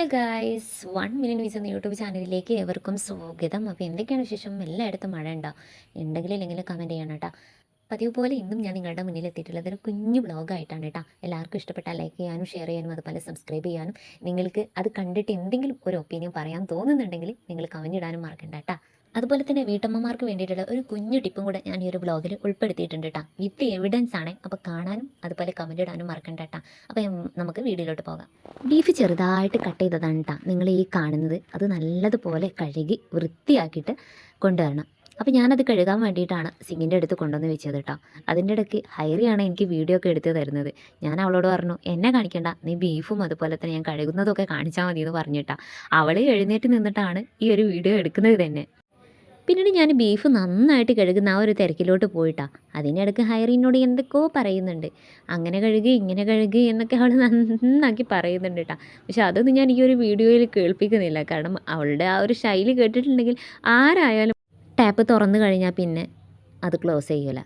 Hello guys one minute വീസ് എന്ന YouTube ചാനലിലേക്ക് ഏവർക്കും സ്വാഗതം. അപ്പോൾ എന്തൊക്കെയാണ് വിശേഷം? എല്ലായിടത്തും മഴ ഉണ്ടോ ഉണ്ടെങ്കിൽ ഇല്ലെങ്കിൽ കമന്റ് ചെയ്യണം കേട്ടോ. പതിവ് പോലെ ഇന്നും ഞാൻ നിങ്ങളുടെ മുന്നിൽ എത്തിയിട്ടുള്ളത് ഒരു കുഞ്ഞു ബ്ലോഗായിട്ടാണ് കേട്ടോ. എല്ലാവർക്കും ഇഷ്ടപ്പെട്ട ലൈക്ക് ചെയ്യാനും ഷെയർ ചെയ്യാനും അതുപോലെ സബ്സ്ക്രൈബ് ചെയ്യാനും നിങ്ങൾക്ക് അത് കണ്ടിട്ട് എന്തെങ്കിലും ഒരു ഒപ്പീനിയൻ പറയാൻ തോന്നുന്നുണ്ടെങ്കിൽ നിങ്ങൾ കമന്റ് ഇടാനും മറക്കണ്ട കേട്ടോ. അതുപോലെ തന്നെ വീട്ടമ്മമാർക്ക് വേണ്ടിയിട്ടുള്ള ഒരു കുഞ്ഞു ടിപ്പും കൂടെ ഞാൻ ഈ ഒരു ബ്ലോഗിൽ ഉൾപ്പെടുത്തിയിട്ടുണ്ട് കേട്ടോ. വിത്ത് എവിഡൻസ് ആണ്. അപ്പോൾ കാണാനും അതുപോലെ കമന്റ് ഇടാനും മറക്കണ്ട കേട്ടോ. അപ്പോൾ നമുക്ക് വീഡിയോയിലോട്ട് പോകാം. ബീഫ് ചെറുതായിട്ട് കട്ട് ചെയ്തതാണ് കേട്ടോ. നിങ്ങൾ ഈ കാണുന്നത്. അത് നല്ലതുപോലെ കഴുകി വൃത്തിയാക്കിയിട്ട് കൊണ്ടുവരണം. അപ്പോൾ ഞാനത് കഴുകാൻ വേണ്ടിയിട്ടാണ് സിങ്ങിന്റെ അടുത്ത് കൊണ്ടുവന്ന് വെച്ചത് കേട്ടോ അതിന്റെ ഇടയ്ക്ക് ഹൈറിയാണ് എനിക്ക് വീഡിയോ ഒക്കെ എടുത്ത് തരുന്നത്. ഞാൻ അവളോട് പറഞ്ഞു എന്നെ കാണിക്കണ്ട നീ ബീഫും അതുപോലെ തന്നെ ഞാൻ കഴുകുന്നതൊക്കെ കാണിച്ചാൽ മതി എന്ന് പറഞ്ഞിട്ടാ അവൾ എഴുന്നേറ്റ് നിന്നിട്ടാണ് ഈ ഒരു വീഡിയോ എടുക്കുന്നത് തന്നെ. പിന്നീട് ഞാൻ ബീഫ് നന്നായിട്ട് കഴുകുന്ന ആ ഒരു തിരക്കിലോട്ട് പോയിട്ടാ അതിനിടയ്ക്ക് ഹൈറിനോട് എന്തൊക്കെയോ പറയുന്നുണ്ട്. അങ്ങനെ കഴുകി ഇങ്ങനെ കഴുകി എന്നൊക്കെ അവൾ നന്നാക്കി പറയുന്നുണ്ട് കേട്ടോ പക്ഷെ അതൊന്നും ഞാൻ ഈ ഒരു വീഡിയോയിൽ കേൾപ്പിക്കുന്നില്ല. കാരണം അവളുടെ ആ ഒരു ശൈലി കേട്ടിട്ടുണ്ടെങ്കിൽ ആരായാലും ടാപ്പ് തുറന്നു കഴിഞ്ഞാൽ പിന്നെ അത് ക്ലോസ് ചെയ്യില്ല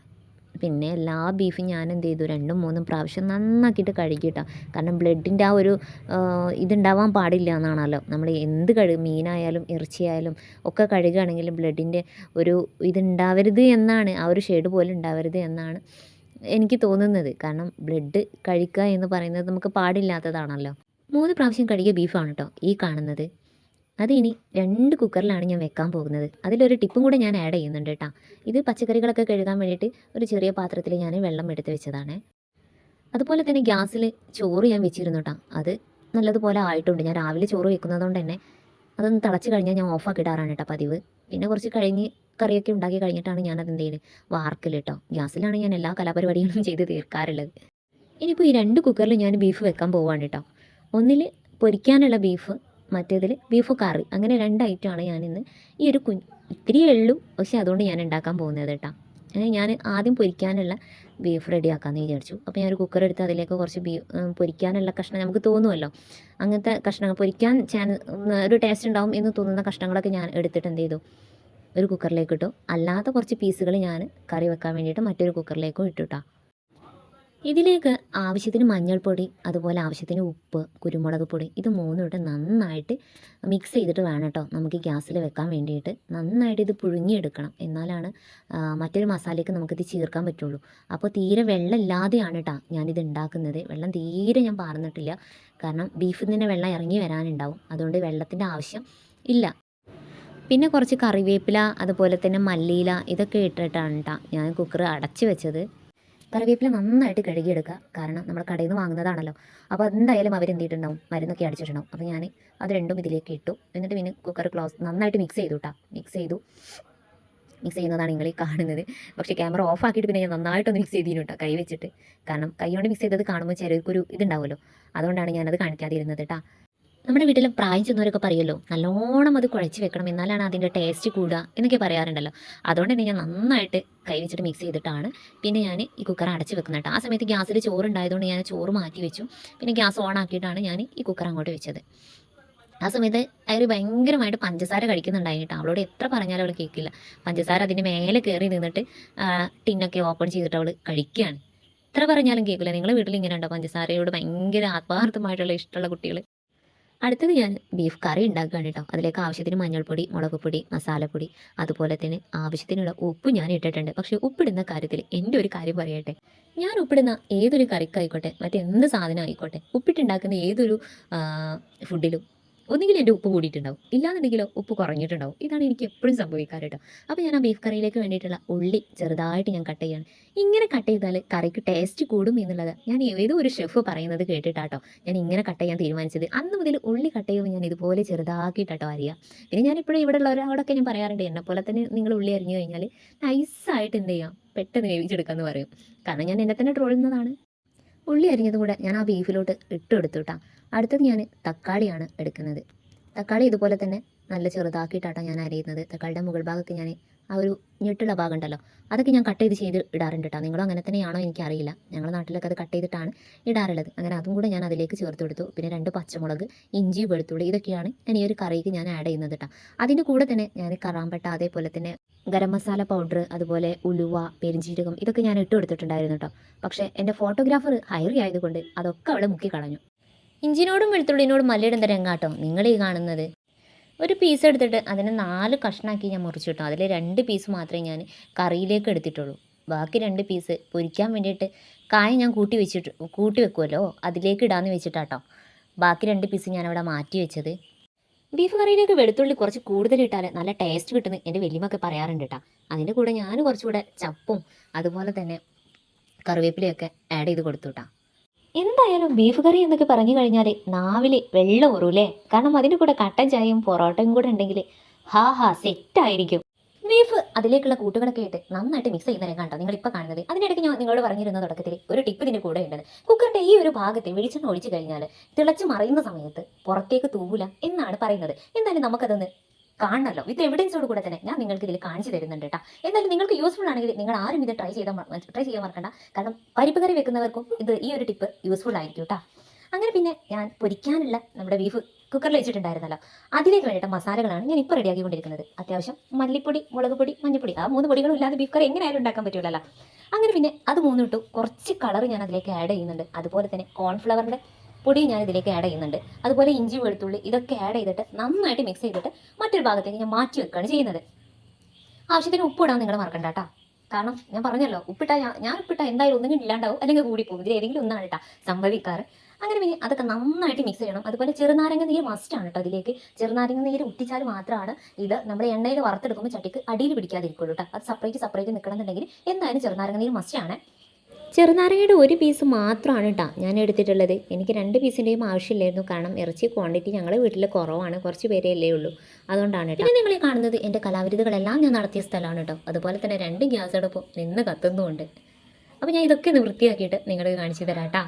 പിന്നെ എല്ലാ ബീഫും ഞാൻ എന്ത് ചെയ്തു? രണ്ടും മൂന്നും പ്രാവശ്യം നന്നാക്കിയിട്ട് കഴുകിയിട്ടാ കാരണം ബ്ലഡിന്റെ ആ ഒരു ഇതുണ്ടാവാൻ പാടില്ല എന്നാണല്ലോ. നമ്മൾ എന്ത് കഴുകും? മീനായാലും ഇറച്ചിയായാലും ഒക്കെ കഴുകുകയാണെങ്കിൽ ബ്ലഡിന്റെ ഒരു ഇതുണ്ടാവരുത് എന്നാണ്. ആ ഒരു ഷെയ്ഡ് പോലും ഉണ്ടാവരുത് എന്നാണ് എനിക്ക് തോന്നുന്നത്. കാരണം ബ്ലഡ് കഴിക്കുക എന്ന് പറയുന്നത് നമുക്ക് പാടില്ലാത്തതാണല്ലോ. മൂന്ന് പ്രാവശ്യം കഴുകിയ ബീഫാണ് കേട്ടോ ഈ കാണുന്നത്. അത് ഇനി രണ്ട് കുക്കറിലാണ് ഞാൻ വെക്കാൻ പോകുന്നത്. അതിലൊരു ടിപ്പും കൂടെ ഞാൻ ആഡ് ചെയ്യുന്നുണ്ട് കേട്ടോ. ഇത് പച്ചക്കറികളൊക്കെ കഴുകാൻ വേണ്ടിയിട്ട് ഒരു ചെറിയ പാത്രത്തിൽ ഞാൻ വെള്ളം എടുത്ത് വെച്ചതാണ്. അതുപോലെ തന്നെ ഗ്യാസിൽ ചോറ് ഞാൻ വെച്ചിരുന്നു കേട്ടോ. അത് നല്ലതുപോലെ ആയിട്ടുണ്ട്. ഞാൻ രാവിലെ ചോറ് വെക്കുന്നതുകൊണ്ട് തന്നെ അതൊന്ന് തിളച്ച് കഴിഞ്ഞാൽ ഞാൻ ഓഫാക്കി ഇടാറാണ് കേട്ടോ പതിവ്. പിന്നെ കുറച്ച് കഴിഞ്ഞ് കറിയൊക്കെ ഉണ്ടാക്കി കഴിഞ്ഞിട്ടാണ് ഞാൻ എന്ത് ചെയ്യുന്നത് വാർക്കൽ കേട്ടോ. ഗ്യാസിലാണ് ഞാൻ എല്ലാ കലാപരിപാടികളും ചെയ്ത് തീർക്കാറുള്ളത്. ഇനിയിപ്പോൾ ഈ രണ്ട് കുക്കറിൽ ഞാൻ ബീഫ് വെക്കാൻ പോവാണ് കേട്ടോ. ഒന്നിൽ പൊരിക്കാനുള്ള ബീഫ് മറ്റേതിൽ ബീഫ് കറി അങ്ങനെ രണ്ട് ഐറ്റമാണ് ഞാനിന്ന് ഈ ഒരു കുഞ്ഞ് ഇത്തിരിയേ ഉള്ളൂ പക്ഷേ അതുകൊണ്ട് ഞാൻ ഉണ്ടാക്കാൻ പോകുന്നത് കേട്ടോ. അങ്ങനെ ഞാൻ ആദ്യം പൊരിക്കാനുള്ള ബീഫ് റെഡി റെഡിയാക്കാമെന്ന് വിചാരിച്ചു. അപ്പോൾ ഞാൻ ഒരു കുക്കർ എടുത്ത് അതിലേക്ക് കുറച്ച് ബീ പൊരിക്കാനുള്ള കഷ്ണം നമുക്ക് തോന്നുമല്ലോ. അങ്ങനത്തെ കഷ്ണങ്ങൾ പൊരിക്കാൻ ചാൻ ഒരു ടേസ്റ്റ് ഉണ്ടാവും എന്ന് തോന്നുന്ന കഷ്ണങ്ങളൊക്കെ ഞാൻ എടുത്തിട്ട് എന്ത് ചെയ്തു? ഒരു കുക്കറിലേക്ക് ഇട്ടു. അല്ലാത്ത കുറച്ച് പീസുകൾ ഞാൻ കറി വെക്കാൻ വേണ്ടിയിട്ട് മറ്റൊരു കുക്കറിലേക്കും ഇട്ടു കേട്ടോ ഇതിലേക്ക് ആവശ്യത്തിന് മഞ്ഞൾപ്പൊടി അതുപോലെ ആവശ്യത്തിന് ഉപ്പ് കുരുമുളക് പൊടി ഇത് മൂന്നും ഇട്ട് നന്നായിട്ട് മിക്സ് ചെയ്തിട്ട് വേണം കേട്ടോ നമുക്ക് ഗ്യാസിൽ വെക്കാൻ വേണ്ടിയിട്ട് നന്നായിട്ട് ഇത് പുഴുങ്ങിയെടുക്കണം. എന്നാലാണ് മറ്റൊരു മസാലയ്ക്ക് നമുക്കിത് ചേർക്കാൻ പറ്റുള്ളൂ. അപ്പോൾ തീരെ വെള്ളം ഇല്ലാതെയാണ് കേട്ടോ ഞാനിത് ഉണ്ടാക്കുന്നത് വെള്ളം തീരെ ഞാൻ പാർന്നിട്ടില്ല. കാരണം ബീഫിൽ നിന്ന് വെള്ളം ഇറങ്ങി വരാനുണ്ടാവും. അതുകൊണ്ട് വെള്ളത്തിന്റെ ആവശ്യം ഇല്ല. പിന്നെ കുറച്ച് കറിവേപ്പില അതുപോലെ തന്നെ മല്ലിയില ഇതൊക്കെ ഇട്ടിട്ടാണ് കേട്ടോ ഞാൻ കുക്കർ അടച്ച് വെച്ചത്. കറിവേപ്പില നന്നായിട്ട് കഴുകിയെടുക്കുക. കാരണം നമ്മൾ കടയിൽ നിന്ന് വാങ്ങുന്നതാണല്ലോ. അപ്പോൾ എന്തായാലും അവർ എന്ത് ചെയ്തിട്ടുണ്ടാവും മരുന്നൊക്കെ അടിച്ചിട്ടുണ്ടാവും അപ്പോൾ ഞാൻ അത് രണ്ടും ഇതിലേക്ക് ഇട്ടു. എന്നിട്ട് പിന്നെ കുക്കർ ക്ലോസ് നന്നായിട്ട് മിക്സ് ചെയ്തു കേട്ടോ മിക്സ് ചെയ്തു. മിക്സ് ചെയ്യുന്നതാണ് നിങ്ങൾ ഈ കാണുന്നത്. പക്ഷേ ക്യാമറ ഓഫ് ആക്കിയിട്ട് പിന്നെ ഞാൻ നന്നായിട്ടൊന്ന് മിക്സ് ചെയ്തിരുന്നു കൈ വെച്ചിട്ട്. കാരണം കൈ കൊണ്ട് മിക്സ് ചെയ്തത് കാണുമ്പോൾ ചിലർക്കൊരു ഇതുണ്ടാവുമല്ലോ അതുകൊണ്ടാണ് ഞാനത് കാണിക്കാതിരുന്നത് കേട്ടോ നമ്മുടെ വീട്ടിൽ പ്രായം ചെന്നവരൊക്കെ പറയുമല്ലോ നല്ലോണം അത് കുഴച്ച് വെക്കണം എന്നാലാണ് അതിന്റെ ടേസ്റ്റ് കൂടുക എന്നൊക്കെ പറയാറുണ്ടല്ലോ. അതുകൊണ്ട് തന്നെ ഞാൻ നന്നായിട്ട് കൈ വെച്ചിട്ട് മിക്സ് ചെയ്തിട്ടാണ് പിന്നെ ഞാൻ ഈ കുക്കർ അടച്ച് വെക്കുന്നത് ആ സമയത്ത് ഗ്യാസിൽ ചോറ് ഉണ്ടായതുകൊണ്ട് ഞാൻ ചോറ് മാറ്റി വെച്ചു. പിന്നെ ഗ്യാസ് ഓൺ ആക്കിയിട്ടാണ് ഞാൻ ഈ കുക്കർ അങ്ങോട്ട് വെച്ചത്. ആ സമയത്ത് അയാൾ ഭയങ്കരമായിട്ട് പഞ്ചസാര കഴിക്കുന്നുണ്ടായിരുന്നു കേട്ടോ. അവളോട് എത്ര പറഞ്ഞാലും അവൾ കേൾക്കില്ല. പഞ്ചസാര അതിന്റെ മേലെ കയറി നിന്നിട്ട് ടിന്നൊക്കെ ഓപ്പൺ ചെയ്തിട്ട് അവൾ കഴിക്കുകയാണ്. എത്ര പറഞ്ഞാലും കേൾക്കില്ല. നിങ്ങളുടെ വീട്ടിൽ ഇങ്ങനെ ഉണ്ടോ പഞ്ചസാരയോട്? ഭയങ്കര ആത്മാർത്ഥമായിട്ടുള്ള ഇഷ്ടമുള്ള കുട്ടികൾ അടുത്തത് ഞാൻ ബീഫ് കറി ഉണ്ടാക്കുകയാണ് കേട്ടോ അതിലേക്ക് ആവശ്യത്തിന് മഞ്ഞൾപ്പൊടി മുളക് പൊടി മസാലപ്പൊടി അതുപോലെ തന്നെ ആവശ്യത്തിനുള്ള ഉപ്പ് ഞാൻ ഇട്ടിട്ടുണ്ട്. പക്ഷേ ഉപ്പിടുന്ന കാര്യത്തിൽ എന്റെ ഒരു കാര്യം പറയട്ടെ. ഞാൻ ഉപ്പിടുന്ന ഏതൊരു കറിക്കായിക്കോട്ടെ മറ്റെന്ത് സാധനം ആയിക്കോട്ടെ ഉപ്പിട്ടുണ്ടാക്കുന്ന ഏതൊരു ഫുഡിലും ഒന്നുകിൽ എന്റെ ഉപ്പ് കൂടിയിട്ടുണ്ടാവും. ഇല്ലാന്നുണ്ടെങ്കിലോ ഉപ്പ് കുറഞ്ഞിട്ടുണ്ടാവും. ഇതാണ് എനിക്ക് എപ്പോഴും സംഭവിക്കാറ് കേട്ടോ അപ്പോൾ ഞാൻ ആ ബീഫ് കറിയിലേക്ക് വേണ്ടിയിട്ടുള്ള ഉള്ളി ചെറുതായിട്ട് ഞാൻ കട്ട് ചെയ്യാണ്. ഇങ്ങനെ കട്ട് ചെയ്താൽ കറിക്ക് ടേസ്റ്റ് കൂടും എന്നുള്ളത് ഞാൻ ഏതോ ഒരു ഷെഫ് പറയുന്നത് കേട്ടിട്ടാട്ടോ ഞാൻ ഇങ്ങനെ കട്ട് ചെയ്യാൻ തീരുമാനിച്ചത്. അന്ന് മുതൽ ഉള്ളി കട്ട് ചെയ്യുമ്പോൾ ഞാൻ ഇതുപോലെ ചെറുതാക്കിയിട്ടോ അറിയാം പിന്നെ ഞാൻ ഇപ്പോഴും ഇവിടെ ഒരാളൊക്കെ ഞാൻ പറയാറുണ്ട് എന്നെ പോലെ തന്നെ നിങ്ങൾ ഉള്ളി അരിഞ്ഞു കഴിഞ്ഞാൽ നൈസായിട്ട് എന്ത് ചെയ്യാം? പെട്ടെന്ന് വേവിച്ചെടുക്കാമെന്ന് പറയും. കാരണം ഞാൻ എന്നെ തന്നെ ട്രോളുന്നതാണ് ഉള്ളി അരിഞ്ഞതും കൂടെ ഞാൻ ആ ബീഫിലോട്ട് ഇട്ട് കേട്ടോ അടുത്തത് ഞാൻ തക്കാളിയാണ് എടുക്കുന്നത്. തക്കാളി ഇതുപോലെ തന്നെ നല്ല ചെറുതാക്കിയിട്ടാട്ടോ ഞാൻ അരിയുന്നത്. തക്കാളിയുടെ മുകൾ ഭാഗത്ത് ഞാൻ ആ ഒരു ഞെട്ടുള്ള ഭാഗം ഉണ്ടല്ലോ അതൊക്കെ ഞാൻ കട്ട് ചെയ്ത് ചെയ്ത് ഇടാറുണ്ട് കേട്ടോ നിങ്ങളും അങ്ങനെ തന്നെയാണോ എനിക്കറിയില്ല. ഞങ്ങളുടെ നാട്ടിലൊക്കെ അത് കട്ട് ചെയ്തിട്ടാണ് ഇടാറുള്ളത്. അങ്ങനെ അതും കൂടെ ഞാൻ അതിലേക്ക് ചേർത്ത് കൊടുത്തു. പിന്നെ രണ്ട് പച്ചമുളക് ഇഞ്ചി വെളുത്തുള്ളി ഇതൊക്കെയാണ് ഞാൻ ഈ ഒരു കറിക്ക് ഞാൻ ആഡ് ചെയ്യുന്നത് കേട്ടോ അതിന്റെ കൂടെ തന്നെ ഞാൻ കറാമ്പട്ട അതേപോലെ തന്നെ ഗരം മസാല പൗഡർ അതുപോലെ ഉലുവ പെരിഞ്ചീരകം ഇതൊക്കെ ഞാൻ ഇട്ട് കൊടുത്തിട്ടുണ്ടായിരുന്നു കേട്ടോ പക്ഷേ എന്റെ ഫോട്ടോഗ്രാഫർ ഹയറി ആയതുകൊണ്ട് അതൊക്കെ അവിടെ മുക്കി കളഞ്ഞു. ഇഞ്ചിനോടും വെളുത്തുള്ളിനോടും മല്ലിടുന്ന രംഗാട്ടോ നിങ്ങൾ ഈ കാണുന്നത്. ഒരു പീസ് എടുത്തിട്ട് അതിനെ നാല് കഷ്ണാക്കി ഞാൻ മുറിച്ചു കിട്ടും. അതിൽ രണ്ട് പീസ് മാത്രമേ ഞാൻ കറിയിലേക്ക് എടുത്തിട്ടുള്ളൂ. ബാക്കി രണ്ട് പീസ് പൊരിക്കാൻ വേണ്ടിയിട്ട് കായ ഞാൻ കൂട്ടി വെച്ചിട്ട് കൂട്ടി വെക്കുമല്ലോ അതിലേക്ക് ഇടാമെന്ന് വെച്ചിട്ടാട്ടോ. ബാക്കി രണ്ട് പീസ് ഞാനവിടെ മാറ്റി വെച്ചത്. ബീഫ് കറിയിലേക്ക് വെളുത്തുള്ളി കുറച്ച് കൂടുതൽ ഇട്ടാൽ നല്ല ടേസ്റ്റ് കിട്ടുന്നു എന്റെ വലിയമൊക്കെ പറയാറുണ്ട് കേട്ടോ. അതിന്റെ കൂടെ ഞാൻ കുറച്ചുകൂടെ ചപ്പും അതുപോലെ തന്നെ കറിവേപ്പിലയൊക്കെ ആഡ് ചെയ്ത് കൊടുത്തു കേട്ടോ. എന്തായാലും ബീഫ് കറി എന്നൊക്കെ പറഞ്ഞു കഴിഞ്ഞാൽ നാവിൽ വെള്ളം ഊറൂലേ കാരണം അതിന്റെ കൂടെ കട്ടൻ ചായയും പൊറോട്ടയും കൂടെ ഉണ്ടെങ്കിൽ ഹാ ഹാ സെറ്റായിരിക്കും ബീഫ് അതിലേക്കുള്ള കൂട്ടുകളൊക്കെ ഇട്ട് നന്നായിട്ട് മിക്സ് ചെയ്യുന്ന രംഗാണ്ടോ നിങ്ങൾ ഇപ്പോൾ കാണുന്നത്. അതിനിടയ്ക്ക് ഞാൻ നിങ്ങളോട് പറഞ്ഞിരുന്ന തുടക്കത്തിൽ ഒരു ടിപ്പ് ഇതിന്റെ കൂടെ ഉണ്ട് കുക്കറിന്റെ ഈ ഒരു ഭാഗത്ത് വെളിച്ചെണ്ണ ഒഴിച്ചു കഴിഞ്ഞാൽ തിളച്ച് മറയുന്ന സമയത്ത് പുറത്തേക്ക് തൂവില്ല എന്നാണ് പറയുന്നത്. എന്തായാലും നമുക്കതൊന്ന് കാണണമല്ലോ ഇത് എവിഡൻസോട് കൂടെ തന്നെ ഞാൻ നിങ്ങൾക്ക് ഇതിൽ കാണിച്ചു തരുന്നുണ്ട് കേട്ടോ എന്നാലും നിങ്ങൾക്ക് യൂസ്ഫുൾ ആണെങ്കിൽ നിങ്ങൾ ആരും ഇത് ട്രൈ ചെയ്താൽ ട്രൈ ചെയ്യാൻ മറക്കണ്ട. കാരണം പരിപ്പ് കറി വെക്കുന്നവർക്കും ഇത് ഈ ഒരു ടിപ്പ് യൂസ്ഫുൾ ആയിരിക്കും കേട്ടോ അങ്ങനെ പിന്നെ ഞാൻ പൊരിക്കാനുള്ള നമ്മുടെ ബീഫ് കുക്കറിൽ വെച്ചിട്ടുണ്ടായിരുന്നല്ലോ. അതിലേക്ക് വേണ്ടിയിട്ട് മസാലകളാണ് ഞാൻ ഇപ്പോൾ റെഡിയാക്കിക്കൊണ്ടിരിക്കുന്നത് അത്യാവശ്യം മല്ലിപ്പൊടി മുളക് പൊടി മഞ്ഞൾപ്പൊടി ആ മൂന്ന് പൊടികളും ഇല്ലാതെ ബീഫ് കറി എങ്ങനെയായാലും ഉണ്ടാക്കാൻ പറ്റുള്ളല്ലോ. അങ്ങനെ പിന്നെ അത് മൂന്നിട്ടു കുറച്ച് കളർ ഞാൻ അതിലേക്ക് ആഡ് ചെയ്യുന്നുണ്ട്. അതുപോലെ തന്നെ കോൺഫ്ലവറിന്റെ പൊടി ഞാൻ ഇതിലേക്ക് ആഡ് ചെയ്യുന്നുണ്ട്. അതുപോലെ ഇഞ്ചി വെളുത്തുള്ളി ഇതൊക്കെ ആഡ് ചെയ്തിട്ട് നന്നായിട്ട് മിക്സ് ചെയ്തിട്ട് മറ്റൊരു ഭാഗത്തേക്ക് ഞാൻ മാറ്റി വെക്കുകയാണ് ചെയ്യുന്നത്. ആവശ്യത്തിന് ഉപ്പിടാൻ നിങ്ങൾ മറക്കണ്ട കേട്ടോ കാരണം ഞാൻ പറഞ്ഞല്ലോ ഉപ്പിട്ട ഞാൻ ഉപ്പിട്ട എന്തായാലും ഒന്നും ഇല്ലാണ്ടാവും അല്ലെങ്കിൽ കൂടി പോകും. ഇതിൽ ഏതെങ്കിലും ഒന്നാണ് കേട്ടോ സംഭവിക്കാറ്. അങ്ങനെ പിന്നെ അതൊക്കെ നന്നായിട്ട് മിക്സ് ചെയ്യണം. അതുപോലെ ചെറുനാരങ്ങ നീര് മസ്റ്റാണ് കേട്ടോ അതിലേക്ക്. ചെറുനാരങ്ങ നീര് ഉറ്റിച്ചാൽ മാത്രമാണ് ഇത് നമ്മൾ എണ്ണയിൽ വറുത്തെടുക്കുമ്പോൾ ചട്ടിക്ക് അടിയിൽ പിടിക്കാതിരിക്കുള്ളൂ കേട്ടോ അത് സെപ്പറേറ്റ് സെപ്പറേറ്റ് നിൽക്കണമെന്നുണ്ടെങ്കിൽ എന്തായാലും ചെറുനാരങ്ങ നീര് മസ്റ്റാണ് ചെറുനാരങ്ങയുടെ ഒരു പീസ് മാത്രമാണ് കേട്ടോ ഞാൻ എടുത്തിട്ടുള്ളത്. എനിക്ക് രണ്ട് പീസിന്റെയും ആവശ്യമില്ലായിരുന്നു. കാരണം ഇറച്ചി ക്വാണ്ടിറ്റി ഞങ്ങളുടെ വീട്ടിൽ കുറവാണ്. കുറച്ച് പേരേ അല്ലേ ഉള്ളൂ. അതുകൊണ്ടാണ് കേട്ടോ പിന്നെ നിങ്ങൾ കാണുന്നത് എന്റെ കലാവിരുതുകളെല്ലാം ഞാൻ നടത്തിയ സ്ഥലമാണ് കേട്ടോ അതുപോലെ തന്നെ രണ്ട് ഗ്യാസ് അടുപ്പും നിന്ന് കത്തുന്നുമുണ്ട്. അപ്പോൾ ഞാൻ ഇതൊക്കെ ഒന്ന് വൃത്തിയാക്കിയിട്ട് നിങ്ങൾക്ക് കാണിച്ചു തരാം കേട്ടോ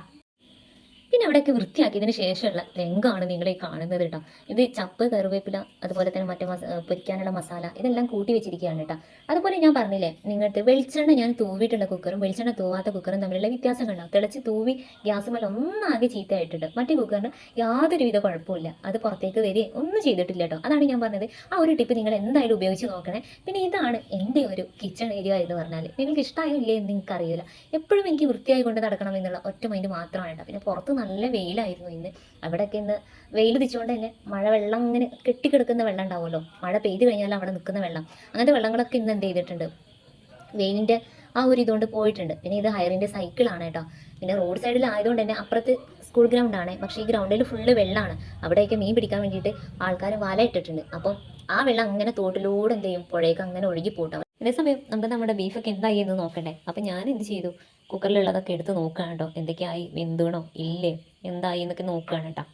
പിന്നെ അവിടെയൊക്കെ വൃത്തിയാക്കിയതിന് ശേഷമുള്ള രംഗമാണ് നിങ്ങൾ ഈ കാണുന്നത് കേട്ടോ. ഇത് ചപ്പ് കറിവേപ്പില അതുപോലെ തന്നെ മറ്റു പൊരിക്കാനുള്ള മസാല ഇതെല്ലാം കൂട്ടി വെച്ചിരിക്കുകയാണ് കേട്ടോ. അതുപോലെ ഞാൻ പറഞ്ഞില്ലേ നിങ്ങൾക്ക് വെളിച്ചെണ്ണ ഞാൻ തൂവിയിട്ടുള്ള കുക്കറും വെളിച്ചെണ്ണ തൂവാത്ത കുക്കറും തമ്മിലുള്ള വ്യത്യാസം കണ്ടാവും തിളച്ച് തൂവി ഗ്യാസ് മേലെ ഒന്നാകെ ചീത്തയായിട്ടുണ്ട്. മറ്റേ കുക്കറിന് യാതൊരുവിധ കുഴപ്പമില്ല അത് പുറത്തേക്ക് വരികയും ഒന്നും ചെയ്തിട്ടില്ല കേട്ടോ. അതാണ് ഞാൻ പറഞ്ഞത്. ആ ഒരു ടിപ്പ് നിങ്ങൾ എന്തായാലും ഉപയോഗിച്ച് നോക്കണേ. പിന്നെ ഇതാണ് എന്റെ ഒരു കിച്ചൺ ഏരിയ എന്ന് പറഞ്ഞാൽ. നിങ്ങൾക്ക് ഇഷ്ടമായോ ഇല്ലേ എന്ന് അറിയില്ല എപ്പോഴും എനിക്ക് വൃത്തിയായി കൊണ്ട് നടക്കണം എന്നുള്ള ഒറ്റ മൈൻഡ് മാത്രമാണ് കേട്ടോ. പിന്നെ പുറത്ത് നല്ല വെയിലായിരുന്നു ഇന്ന്. അവിടെയൊക്കെ ഇന്ന് വെയിൽ തിച്ചുകൊണ്ട് തന്നെ മഴ വെള്ളം ഇങ്ങനെ കെട്ടിക്കിടക്കുന്ന വെള്ളം ഉണ്ടാവുമല്ലോ. മഴ പെയ്തു കഴിഞ്ഞാൽ അവിടെ നിൽക്കുന്ന വെള്ളം. അങ്ങനത്തെ വെള്ളങ്ങളൊക്കെ ഇന്ന് എന്ത് ചെയ്തിട്ടുണ്ട്? വെയിലിന്റെ ആ ഒരു ഇതുകൊണ്ട് പോയിട്ടുണ്ട്. പിന്നെ ഇത് ഹയറിന്റെ സൈക്കിളാണ് കേട്ടോ. പിന്നെ റോഡ് സൈഡിൽ ആയതുകൊണ്ട് തന്നെ അപ്പുറത്ത് സ്കൂൾ ഗ്രൗണ്ടാണ് പക്ഷേ ഈ ഗ്രൗണ്ടിൽ ഫുള്ള് വെള്ളമാണ്. അവിടെയൊക്കെ മീൻ പിടിക്കാൻ വേണ്ടിയിട്ട് ആൾക്കാർ വല ഇട്ടിട്ടുണ്ട്. അപ്പം ആ വെള്ളം അങ്ങനെ തോട്ടിലൂടെ എന്ത് ചെയ്യും? പുഴയൊക്കെ അങ്ങനെ ഒഴുകി പോട്ടാം അതേസമയം നമുക്ക് നമ്മുടെ ബീഫൊക്കെ എന്തായി എന്ന് നോക്കണ്ടേ? അപ്പം ഞാൻ എന്ത് ചെയ്തു? കുക്കറിലുള്ളതൊക്കെ എടുത്ത് നോക്കുകയാണ് കേട്ടോ. എന്തൊക്കെയായി? വെന്തണോ? ഇല്ലേ? എന്തായി എന്നൊക്കെ നോക്കുകയാണ് കേട്ടോ.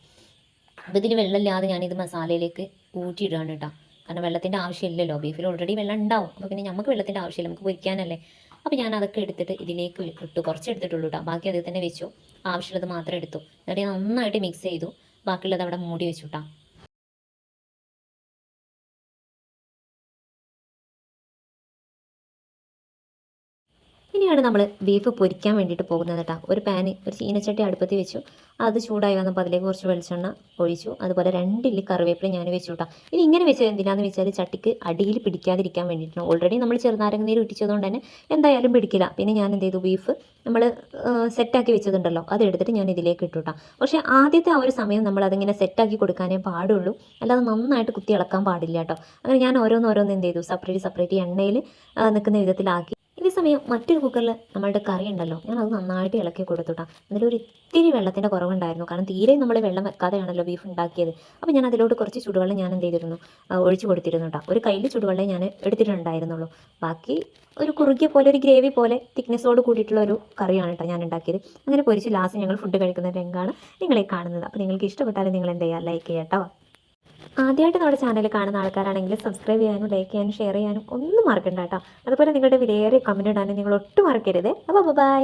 അപ്പോൾ ഇതിന് വെള്ളമില്ലാതെ ഞാനിത് മസാലയിലേക്ക് ഊറ്റിയിടുകയാണ് കേട്ടോ. കാരണം വെള്ളത്തിന്റെ ആവശ്യമില്ലല്ലോ. ബീഫിൽ ഓൾറെഡി വെള്ളം ഉണ്ടാവും. അപ്പോൾ പിന്നെ നമുക്ക് വെള്ളത്തിന്റെ ആവശ്യമില്ല. നമുക്ക് പൊരിക്കാനല്ലേ. അപ്പോൾ ഞാൻ അതൊക്കെ എടുത്തിട്ട് ഇതിലേക്ക് ഇട്ട്. കുറച്ച് എടുത്തിട്ടുള്ളൂ കേട്ടോ. ബാക്കി അതിൽ തന്നെ വെച്ചു. ആവശ്യമുള്ളത് മാത്രം എടുത്തു. എന്നിട്ട് നന്നായിട്ട് മിക്സ് ചെയ്തു. ബാക്കിയുള്ളത് അവിടെ മൂടി വെച്ചു കേട്ടോ. ഇനിയാണ് നമ്മൾ ബീഫ് പൊരിക്കാൻ വേണ്ടിയിട്ട് പോകുന്നത് കേട്ടോ. ഒരു പാന് ഒരു ചീനച്ചട്ടി അടുപ്പത്തി വെച്ചു. അത് ചൂടായി വന്നപ്പോൾ അതിലേക്ക് കുറച്ച് വെളിച്ചെണ്ണ ഒഴിച്ചു. അതുപോലെ രണ്ടില്ലി കറിവേപ്പില ഞാൻ വെച്ചു കേട്ടോ. ഇനി ഇങ്ങനെ വെച്ചത് എന്തിനാന്ന് വെച്ചാൽ ചട്ടിക്ക് അടിയിൽ പിടിക്കാതിരിക്കാൻ വേണ്ടിയിട്ടാണ് ഓൾറെഡി നമ്മൾ ചെറുനാരങ്ങ നീര് ഇട്ടിച്ചതുകൊണ്ട് തന്നെ എന്തായാലും പിടിക്കില്ല. പിന്നെ ഞാൻ എന്ത് ചെയ്തു? ബീഫ് നമ്മൾ സെറ്റാക്കി വെച്ചതുണ്ടല്ലോ. അത് എടുത്തിട്ട് ഞാൻ ഇതിലേക്ക് ഇട്ടു കേട്ടോ. പക്ഷേ ആദ്യത്തെ ആ ഒരു സമയം നമ്മൾ അതിങ്ങനെ സെറ്റാക്കി കൊടുക്കാനേ പാടുള്ളൂ. അല്ലാതെ നന്നായിട്ട് കുത്തി ഇളക്കാൻ പാടില്ല കേട്ടോ. അങ്ങനെ ഞാൻ ഓരോന്നോരോന്ന് ഓരോന്ന് എന്ത് ചെയ്തു? സെപ്പറേറ്റ് സെപ്പറേറ്റ് എണ്ണയിൽ നിൽക്കുന്ന വിധത്തിലാക്കി ഇതേ സമയം മറ്റൊരു കുക്കറിൽ നമ്മളുടെ കറി ഉണ്ടല്ലോ. ഞാൻ അത് നന്നായിട്ട് ഇളക്കി കൊടുത്തുട്ടാ. അതിലൊരു ഇത്തിരി വെള്ളത്തിന്റെ കുറവുണ്ടായിരുന്നു. കാരണം തീരെ നമ്മൾ വെള്ളം വെക്കാതെയാണല്ലോ ബീഫ് ഉണ്ടാക്കിയത്. അപ്പോൾ ഞാൻ അതിലോട്ട് കുറച്ച് ചുടുവെള്ളം ഞാൻ എന്ത് ചെയ്തിരുന്നു? ഒഴിച്ച് കൊടുത്തിരുന്നു കേട്ടോ ഒരു കയ്യിൽ ചുടുവെള്ളം ഞാൻ എടുത്തിട്ടുണ്ടായിരുന്നുള്ളൂ. ബാക്കി ഒരു കുറുകിയ പോലെ ഒരു ഗ്രേവി പോലെ തിക്നെസ്സോട് കൂടിയിട്ടുള്ള ഒരു കറിയാണ് കേട്ടോ ഞാൻ ഉണ്ടാക്കിയത്. അങ്ങനെ പൊരിച്ച് ലാസ്റ്റ് ഞങ്ങൾ ഫുഡ് കഴിക്കുന്ന രംഗമാണ് നിങ്ങളെ കാണുന്നത്. അപ്പോൾ നിങ്ങൾക്ക് ഇഷ്ടപ്പെട്ടാലും നിങ്ങൾ എന്ത് ചെയ്യുക? ലൈക്ക് ചെയ്യാം കേട്ടോ. ആദ്യമായിട്ട് നമ്മുടെ ചാനൽ കാണുന്ന ആൾക്കാരാണെങ്കിൽ സബ്സ്ക്രൈബ് ചെയ്യാനും ലൈക്ക് ചെയ്യാനും ഷെയർ ചെയ്യാനും ഒന്നും മറക്കണ്ട കേട്ടോ. അതുപോലെ നിങ്ങളുടെ വിലയേറിയ കമന്റ് ഇടാനും നിങ്ങൾ ഒട്ടും മറക്കരുത്. അപ്പോൾ ബൈ